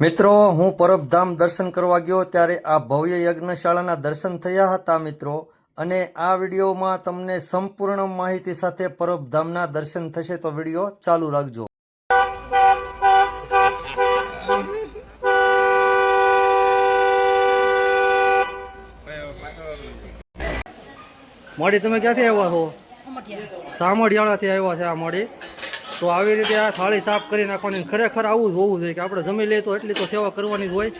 મિત્રો હું પરબધામ દર્શન કરવા ગયો ત્યારે આ ભવ્ય યજ્ઞશાળાના દર્શન થયા હતા મિત્રો. અને આ વિડીયોમાં તમને સંપૂર્ણ માહિતી સાથે પરબધામના દર્શન થશે તો વીડિયો ચાલુ રાખજો. મોડી તમે ક્યાંથી આવ્યા છો સામોડિયાળાથી આવ્યા છે આ મોડી? તો આવી રીતે આ થાળી સાફ કરી નાખવાની ખરેખર આવું જ હોવું જોઈએ કે આપણે જમી લઈએ તો એટલી તો સેવા કરવાની જ હોય.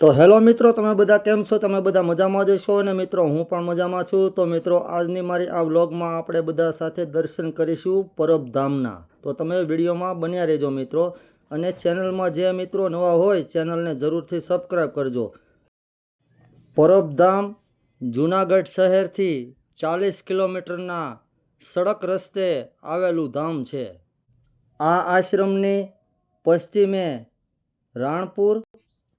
તો હેલો મિત્રો, તમે બધા કેમ છો? તમે બધા મજામાં જ છો અને મિત્રો, હું પણ મજામાં છું. તો મિત્રો, આજની મારી આ વ્લોગમાં આપણે બધા સાથે દર્શન કરીશું પરબધામના. તો તમે વિડીયોમાં બન્યા રહેજો મિત્રો. અને ચેનલમાં જે મિત્રો નવા હોય, ચેનલને જરૂરથી સબસ્ક્રાઈબ કરજો. પરબધામ જુનાગઢ શહેરથી ચાલીસ કિલોમીટરના સડક રસ્તે આવેલું ધામ છે. આ આશ્રમની પશ્ચિમે રાણપુર,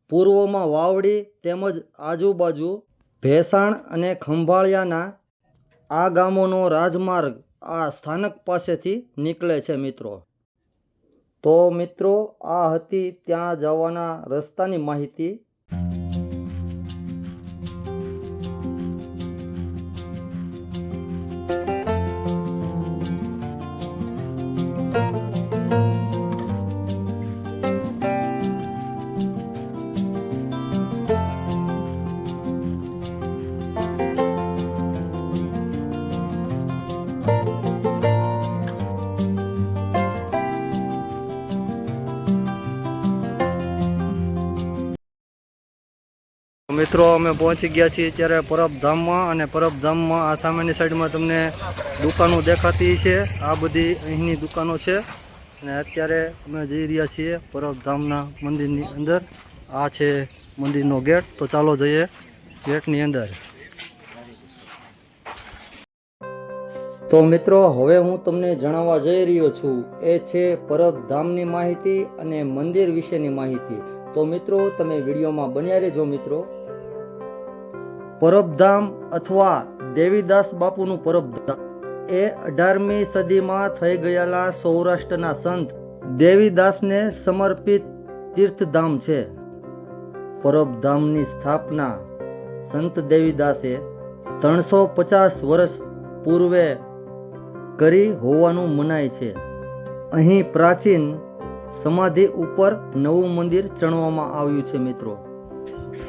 પૂર્વમાં વાવડી તેમજ આજુબાજુ ભેસાણ અને ખંભાળિયાના આ ગામોનો રાજમાર્ગ આ સ્થાનક પાસેથી નીકળે છે મિત્રો. તો મિત્રો, આ હતી ત્યાં જવાના રસ્તાની માહિતી. મિત્રો, અમે પહોંચી ગયા છીએ અત્યારે પરબધામમાં અને પરબધામમાં આ સામેની સાઈડમાં તમને દુકાનો દેખાતી છે. આ બધી અહીંની દુકાનો છે અને અત્યારે અમે જઈ રહ્યા છીએ પરબધામના મંદિરની અંદર. આ છે મંદિરનો ગેટ. તો ચાલો જઈએ ગેટની અંદર. તો મિત્રો, હવે હું તમને જણાવવા જઈ રહ્યો છું. એ છે પરબધામની માહિતી અને મંદિર વિશેની માહિતી. તો મિત્રો, તમે વિડીયોમાં બન્યા રહેજો મિત્રો. પરબધામ અથવા દેવીદાસ બાપુનું પરબધામ. એ અઢારમી સદીમાં થઈ ગયેલા સૌરાષ્ટ્રના સંત દેવીદાસને સમર્પિત તીર્થધામ છે. પરબધામની સ્થાપના સંત દેવીદાસે ત્રણસો પચાસ વર્ષ પૂર્વે કરી હોવાનું મનાય છે. અહીં પ્રાચીન સમાધિ ઉપર નવું મંદિર ચણવામાં આવ્યું છે મિત્રો.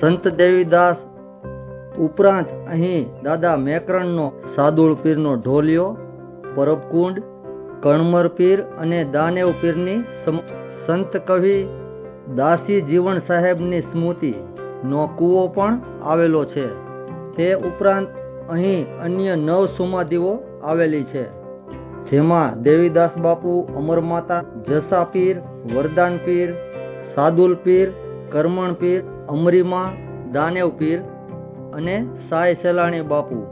સંત દેવીદાસ ઉપરાંત અહીં દાદા મેકરણનો સાદુળ પીરનો ઢોલિયો પરબકુંડ કણમર પીર અને દાનેવ પીરની સંત કવિ દાસી જીવન સાહેબની સ્મૃતિ નો કૂવો પણ આવેલો છે. તે ઉપરાંત અહીં અન્ય નવ સમાધિઓ આવેલી છે. જેમાં દેવીદાસ બાપુ અમરમાતા જસા પીર, વરદાન પીર, સાદુલ પીર, કરમણ પીર, અમરીમા, દાનેવ પીર અને સાય સેલાણી બાપુ.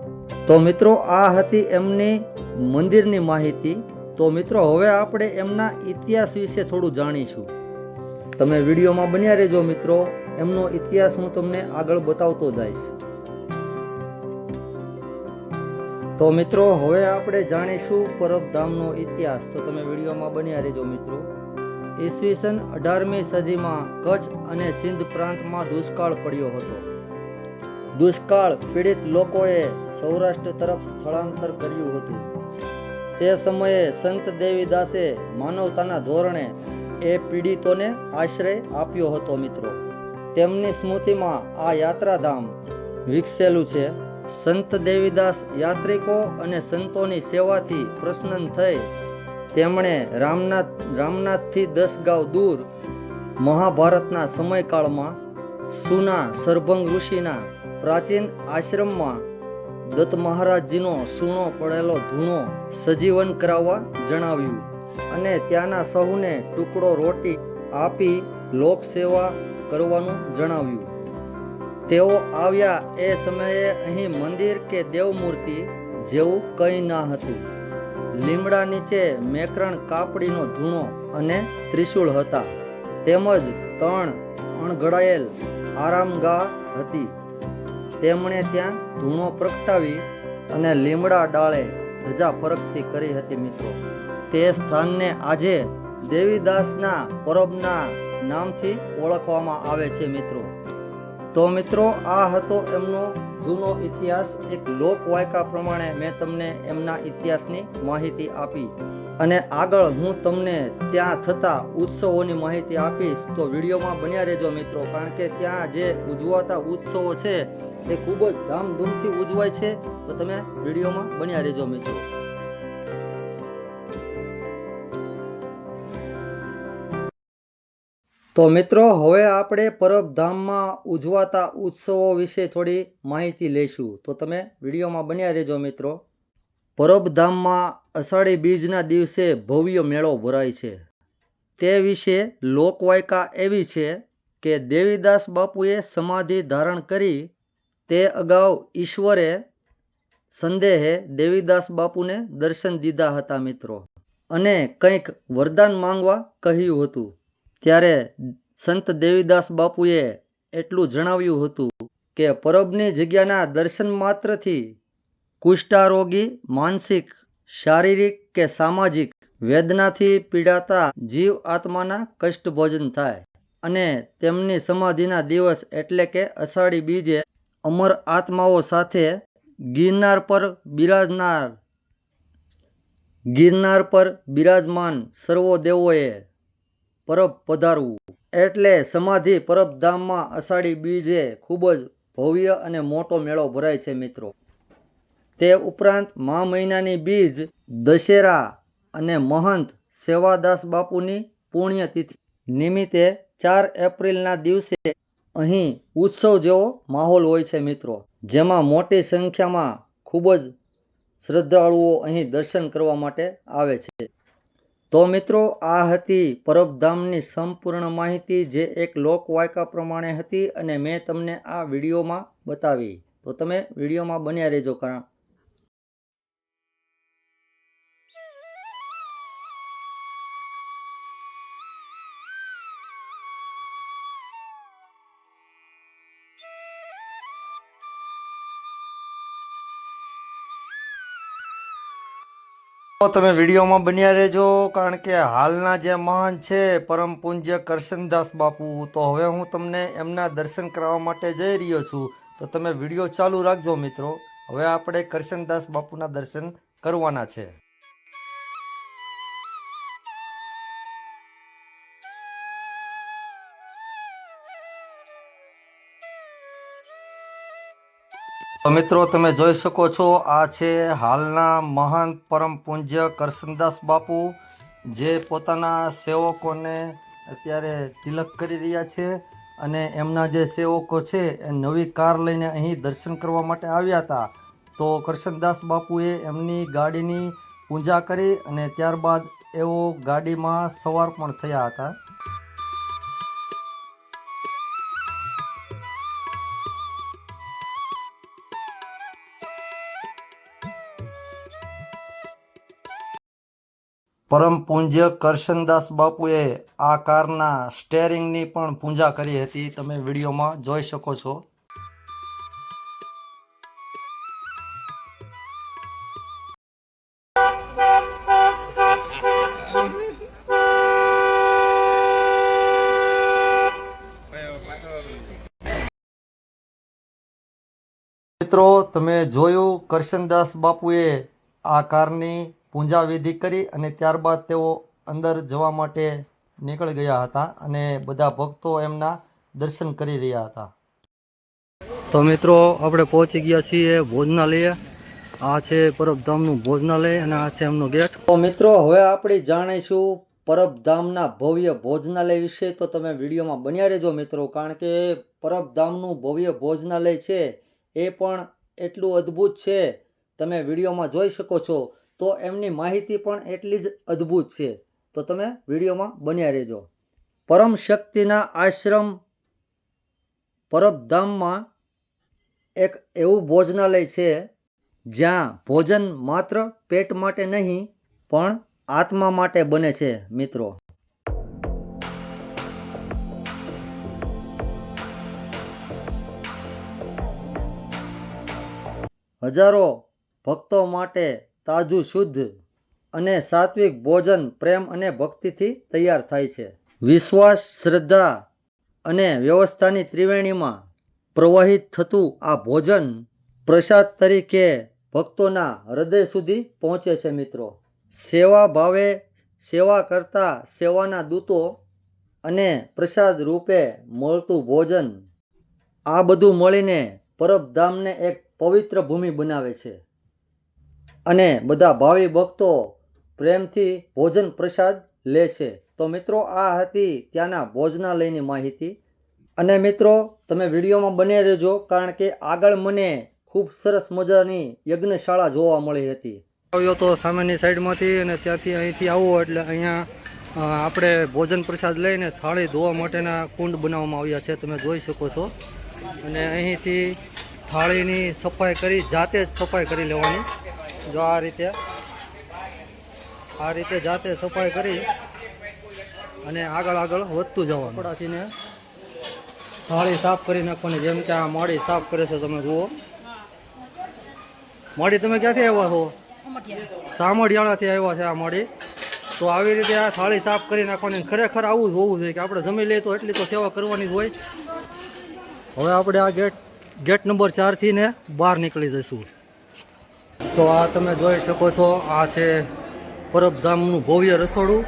તો મિત્રો, આ હતી એમની મંદિરની માહિતી. તો મિત્રો, હવે આપણે એમના ઇતિહાસ વિશે થોડું જાણીશું. તમે વિડીયોમાં બન્યા રહેજો મિત્રો. એમનો ઇતિહાસ હું તમને આગળ બતાવતો જઈશ. તો મિત્રો, હવે આપણે જાણીશું પરબધામનો ઇતિહાસ. તો તમે વિડીયોમાં બન્યા રહેજો મિત્રો. ઈસવીસન અઢારમી સદીમાં કચ્છ અને સિંધ પ્રાંતમાં દુષ્કાળ પડ્યો હતો. દુષ્કાળ પીડિત લોકોએ સૌરાષ્ટ્ર તરફ સ્થળાંતર કર્યું હતું. તે સમયે સંત દેવીદાસે માનવતાના ધોરણે એ પીડિતોને આશ્રય આપ્યો હતો મિત્રો. તેમની સ્મૃતિમાં આ યાત્રાધામ વિકસેલું છે. સંત દેવીદાસ યાત્રિકો અને સંતોની સેવાથી પ્રસન્ન થઈ તેમણે રામનાથ, રામનાથથી દસ ગાંવ દૂર મહાભારતના સમયકાળમાં સુના સરભંગ ઋષિના પ્રાચીન આશ્રમમાં દત્ત મહારાજજીનો સૂણો પડેલો ધૂણો સજીવન કરાવવા જણાવ્યું અને ત્યાંના સહુને ટુકડો રોટી આપી લોક સેવા કરવાનું જણાવ્યું. તેઓ આવ્યા એ સમયે અહીં મંદિર કે દેવમૂર્તિ જેવું કંઈ ના હતું. લીમડા નીચે મેકરણ કાપડીનો ધૂણો અને ત્રિશૂળ હતા. તેમજ ત્રણ અણઘડાયેલ આરામગાહ હતી. તેમણે ત્યાં ધૂણો પ્રગટાવી અને લીમડા ડાળે ધજા ફરકથી કરી હતી મિત્રો. તે સ્થાનને આજે દેવીદાસના પરબના નામથી ઓળખવામાં આવે છે મિત્રો. તો મિત્રો, આ હતો એમનો જૂનો ઇતિહાસ. એક લોકવાયકા પ્રમાણે મેં તમને એમના ઇતિહાસની માહિતી આપી. અને આગળ હું તમને ત્યાં થતા ઉત્સવોની માહિતી આપીશ. તો વિડીયોમાં બન્યા રહેજો મિત્રો, કારણ કે ત્યાં જે ઉજવાતા ઉત્સવો છે, તે ખૂબ જ ધામધૂમથી ઉજવાય છે. તો તમે વિડીયોમાં બન્યા રહેજો મિત્રો. તો મિત્રો, હવે આપણે પરબધામમાં ઉજવાતા ઉત્સવો વિશે થોડી માહિતી લઈશું. તો તમે વિડીયોમાં બન્યા રહેજો મિત્રો. પરબધામમાં અષાઢી બીજના દિવસે ભવ્ય મેળો ભરાય છે. તે વિશે લોકવાયકા એવી છે કે દેવીદાસ બાપુએ સમાધિ ધારણ કરી તે અગાઉ ઈશ્વરે સંદેહે દેવીદાસ બાપુને દર્શન દીધા હતા મિત્રો. અને કંઈક વરદાન માંગવા કહ્યું હતું. ત્યારે સંત દેવીદાસ બાપુએ એટલું જણાવ્યું હતું કે પરબની જગ્યાના દર્શન માત્રથી કુષ્ઠારોગી માનસિક, શારીરિક કે સામાજિક વેદનાથી પીડાતા જીવ આત્માના કષ્ટભોજન થાય અને તેમની સમાધિના દિવસ એટલે કે અષાઢી બીજે અમર આત્માઓ સાથે ગિરનાર પર બિરાજનાર, ગિરનાર પર બિરાજમાન સર્વો દેવોએ પરબ પધારવું. એટલે સમાધિ પરબધામમાં અષાઢી બીજે ખૂબ જ ભવ્ય અને મોટો મેળો ભરાય છે મિત્રો. તે ઉપરાંત મા મહિનાની બીજ, દશેરા અને મહંત સેવાદાસ બાપુની પુણ્યતિથિ નિમિત્તે ચાર એપ્રિલના દિવસે અહીં ઉત્સવ જેવો માહોલ હોય છે મિત્રો. જેમાં મોટી સંખ્યામાં ખૂબ જ શ્રદ્ધાળુઓ અહીં દર્શન કરવા માટે આવે છે. તો મિત્રો, આ હતી પરબધામની સંપૂર્ણ માહિતી જે એક લોકવાયકા પ્રમાણે હતી અને મેં તમને આ વિડીયોમાં બતાવી. તો તમે વિડીયોમાં બન્યા રહેજો કારણ તમે વિડીયોમાં બન્યા રહેજો, કારણ કે હાલના જે મહાન છે પરમ પૂજ્ય કરશનદાસ બાપુ, તો હવે હું તમને એમના દર્શન કરવા માટે જઈ રહ્યો છું. તો તમે વીડિયો ચાલુ રાખજો મિત્રો. હવે આપણે કરશનદાસ બાપુના દર્શન કરવાના છે. મિત્રો, તમે જોઈ શકો છો, આ છે હાલના મહાન પરમ પૂજ્ય કરશનદાસ બાપુ, જે પોતાના સેવકોને અત્યારે તિલક કરી રહ્યા છે અને એમના જે સેવકો છે, એ નવી કાર લઈને અહીં દર્શન કરવા માટે આવ્યા હતા. તો કરશનદાસ બાપુએ એમની ગાડીની પૂજા કરી અને ત્યારબાદ એઓ ગાડીમાં સવાર પણ થયા હતા. પરમ પૂજ્ય કરશનદાસ બાપુએ આ કારના સ્ટેરિંગની પણ પૂજા કરી હતી. તમે વિડીયોમાં જોઈ શકો છો. મિત્રો, તમે જોયું કરશનદાસ બાપુએ આ કારની પૂજા વિધિ કરી અને ત્યારબાદ તેઓ અંદર જવા માટે નીકળી ગયા હતા અને બધા ભક્તો એમના દર્શન કરી રહ્યા હતા. તો મિત્રો આપણે પહોંચી ગયા છીએ ભોજનાલય. આ છે પરબધામનું ભોજનાલય અને આ છે એમનો ગેટ. તો મિત્રો હવે આપણે જાણીશું પરબધામના ભવ્ય ભોજનાલય વિશે. તો તમે વિડીયોમાં બન્યા રહેજો મિત્રો કારણ કે પરબધામનું ભવ્ય ભોજનાલય છે એ પણ એટલું અદ્ભુત છે. તમે વિડીયોમાં જોઈ શકો છો તો એમની માહિતી પણ એટલી જ અદ્ભુત છે. તો તમે વિડીયોમાં બન્યા રહેજો. પરમ શક્તિના આશ્રમ પરબધામમાં એક એવું ભોજનાલય છે, જ્યાં ભોજન માત્ર પેટ માટે નહીં, પણ આત્મા માટે બને છે, મિત્રો. હજારો ભક્તો માટે તાજું શુદ્ધ અને સાત્વિક ભોજન પ્રેમ અને ભક્તિથી તૈયાર થાય છે. વિશ્વાસ, શ્રદ્ધા અને વ્યવસ્થાની ત્રિવેણીમાં પ્રવાહિત થતું આ ભોજન પ્રસાદ તરીકે ભક્તોના હૃદય સુધી પહોંચે છે મિત્રો. સેવા ભાવે સેવા કરતા સેવાના દૂતો અને પ્રસાદ રૂપે મળતું ભોજન આ બધું મળીને પરબધામને એક પવિત્ર ભૂમિ બનાવે છે. અને બધા ભાવિ ભક્તો પ્રેમથી ભોજન પ્રસાદ લે છે. તો મિત્રો, આ હતી ત્યાંના ભોજનાલયની માહિતી. અને મિત્રો, તમે વિડીયોમાં બને રહેજો, કારણ કે આગળ મને ખૂબ સરસ મજાની યજ્ઞશાળા જોવા મળી હતી. આવ્યો તો સામેની સાઈડમાંથી અને ત્યાંથી અહીંથી આવો એટલે અહીંયા આપણે ભોજન પ્રસાદ લઈને થાળી ધોવા માટેના કુંડ બનાવવામાં આવ્યા છે. તમે જોઈ શકો છો. અને અહીંથી થાળીની સફાઈ કરી, જાતે જ સફાઈ કરી લેવાની. જો આ રીતે આ રીતે જાતે સફાઈ કરી અને આગળ આગળ વધતું જવાનું. કપડાથી ને થાળી સાફ કરી નાખવાની જેમ કે આ મોડી સાફ કરે છે તમે જુઓ. મોડી તમે ક્યાંથી આવ્યા છો? સામડિયાળાથી આવ્યા છે આ મોડી તો આવી રીતે આ થાળી સાફ કરી નાખવાની ખરેખર આવું જ હોવું જોઈએ કે આપણે જમી લઈએ તો એટલી તો સેવા કરવાની જ હોય. હવે આપણે આ ગેટ ગેટ નંબર ચારથી ને બહાર નીકળી જઈશું. તો આ તમે જોઈ શકો છો, આ છે પરબધામનું ભવ્ય રસોડું.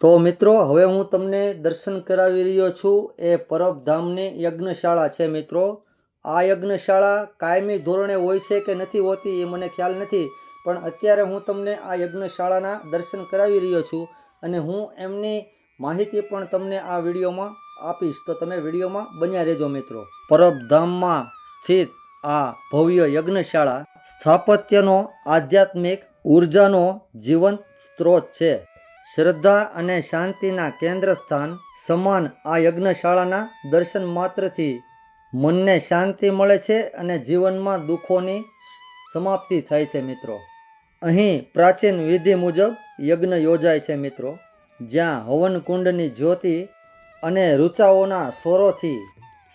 તો મિત્રો, હવે હું તમને દર્શન કરાવી રહ્યો છું. એ પરબધામની યજ્ઞશાળા છે મિત્રો. આ યજ્ઞશાળા કાયમી ધોરણે હોય છે કે નથી હોતી એ મને ખ્યાલ નથી, પણ અત્યારે હું તમને આ યજ્ઞશાળાના દર્શન કરાવી રહ્યો છું અને હું એમની માહિતી પણ તમને આ વિડીયોમાં આપીશ. તો તમે વિડીયોમાં બન્યા રહેજો મિત્રો. પરબધામમાં સ્થિત આ ભવ્ય યજ્ઞશાળા સ્થાપત્યનો આધ્યાત્મિક ઉર્જાનો જીવંત સ્ત્રોત છે. શ્રદ્ધા અને શાંતિના કેન્દ્ર સ્થાન સમાન આ યજ્ઞશાળાના દર્શન માત્રથી મનને શાંતિ મળે છે અને જીવનમાં દુઃખોની સમાપ્તિ થાય છે મિત્રો. અહીં પ્રાચીન વિધિ મુજબ યજ્ઞ યોજાય છે મિત્રો. જ્યાં હવન કુંડની જ્યોતિ અને ઋચાઓના સ્વરોથી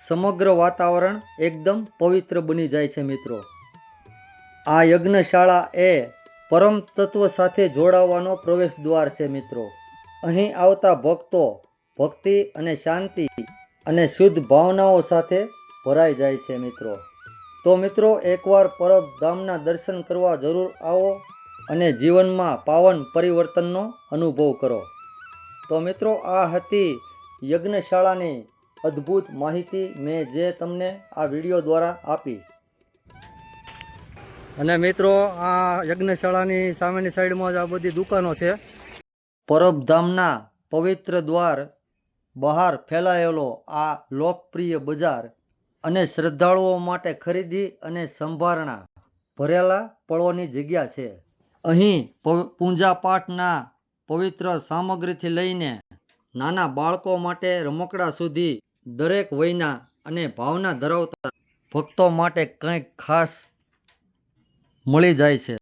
સમગ્ર વાતાવરણ એકદમ પવિત્ર બની જાય છે મિત્રો. આ યજ્ઞશાળા એ પરમ તત્વ સાથે જોડાવાનો પ્રવેશ દ્વાર છે મિત્રો. અહીં આવતા ભક્તો ભક્તિ અને શાંતિ અને શુદ્ધ ભાવનાઓ સાથે ભરાઈ જાય છે મિત્રો. તો મિત્રો, એકવાર પરબ ધામના દર્શન કરવા જરૂર આવો અને જીવનમાં પાવન પરિવર્તનનો અનુભવ કરો. તો મિત્રો, આ હતી યજ્ઞશાળાની અદ્ભુત માહિતી મેં જે તમને આ વીડિયો દ્વારા આપી. અને મિત્રો, આ યજ્ઞશાળાની સામેની સાઈડમાં જ આ બધી દુકાનો છે. પરબધામના પવિત્ર દ્વાર બહાર ફેલાયેલો આ લોકપ્રિય બજાર અને શ્રદ્ધાળુઓ માટે ખરીદી અને સંભારણા ભરેલા પળોની જગ્યા છે. અહીં પવ- પૂજા પાઠના પવિત્ર સામગ્રીથી લઈને નાના બાળકો માટે રમકડા સુધી દરેક વયના અને ભાવના ધરાવતા ભક્તો માટે કંઈક ખાસ મળી જાય છે.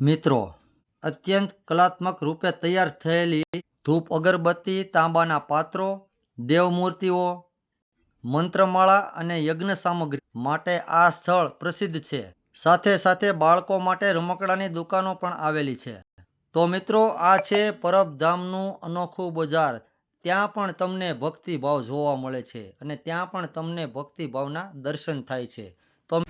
મિત્રો, અત્યંત કલાત્મક રૂપે તૈયાર થયેલી ધૂપ અગરબત્તી, તાંબાના પાત્રો, દેવમૂર્તિઓ, મંત્રમાળા અને યજ્ઞ સામગ્રી માટે આ સ્થળ પ્રસિદ્ધ છે. સાથે સાથે બાળકો માટે રમકડાની દુકાનો પણ આવેલી છે. તો મિત્રો, આ છે પરબધામનું અનોખું બજાર. ત્યાં પણ તમને ભક્તિભાવ જોવા મળે છે અને ત્યાં પણ તમને ભક્તિભાવના દર્શન થાય છે. તો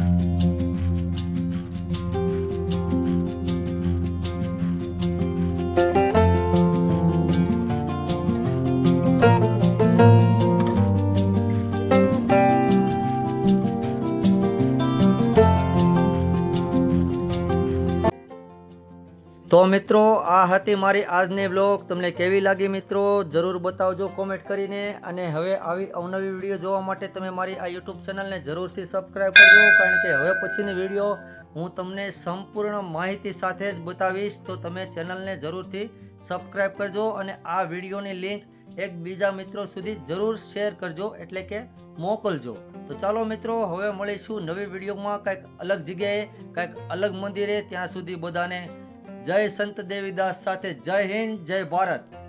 મિત્રો, આ હતી મારી આજની બ્લોગ તમને કેવી લાગી મિત્રો, જરૂર બતાવજો કોમેન્ટ કરીને. અને હવે આવી અવનવી વીડિયો જોવા માટે તમે મારી આ યુટ્યુબ ચેનલને જરૂરથી સબસ્ક્રાઈબ કરજો, કારણ કે હવે પછીની વીડિયો હું તમને સંપૂર્ણ માહિતી સાથે જ બતાવીશ. તો તમે ચેનલને જરૂરથી સબસ્ક્રાઈબ કરજો અને આ વિડીયોની લિંક એક બીજા મિત્રો સુધી જરૂર શેર કરજો, એટલે કે મોકલજો. તો ચાલો મિત્રો, હવે મળીશું નવી વિડીયોમાં કંઈક અલગ જગ્યાએ, કંઈક અલગ મંદિરે, ત્યાં સુધી બધાને જય સંત દેવીદાસ સાથે જય હિન્દ જય ભારત.